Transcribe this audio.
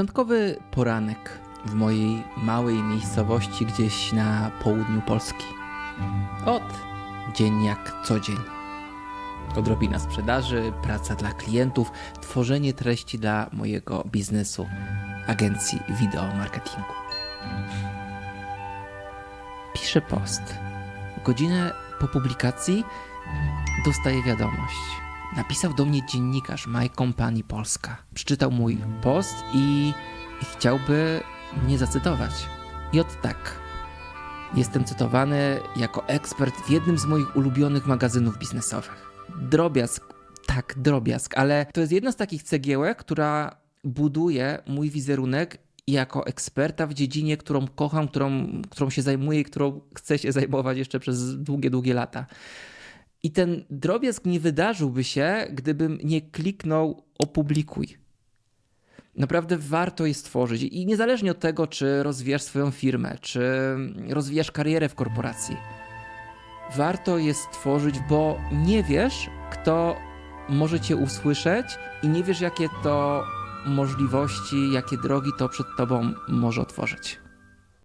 Piątkowy poranek w mojej małej miejscowości gdzieś na południu Polski. Od dzień jak co dzień. Odrobina sprzedaży, praca dla klientów, tworzenie treści dla mojego biznesu, agencji wideo marketingu. Piszę post. Godzinę po publikacji dostaję wiadomość. Napisał do mnie dziennikarz My Company Polska. Przeczytał mój post i, chciałby mnie zacytować. I od tak. Jestem cytowany jako ekspert w jednym z moich ulubionych magazynów biznesowych. Drobiazg, tak, drobiazg, ale to jest jedna z takich cegiełek, która buduje mój wizerunek jako eksperta w dziedzinie, którą kocham, którą, którą się zajmuję i którą chcę się zajmować jeszcze przez długie, długie lata. I ten drobiazg nie wydarzyłby się, gdybym nie kliknął opublikuj. Naprawdę warto je stworzyć i niezależnie od tego, czy rozwijasz swoją firmę, czy rozwijasz karierę w korporacji, warto je stworzyć, bo nie wiesz, kto może cię usłyszeć i nie wiesz, jakie to możliwości, jakie drogi to przed tobą może otworzyć.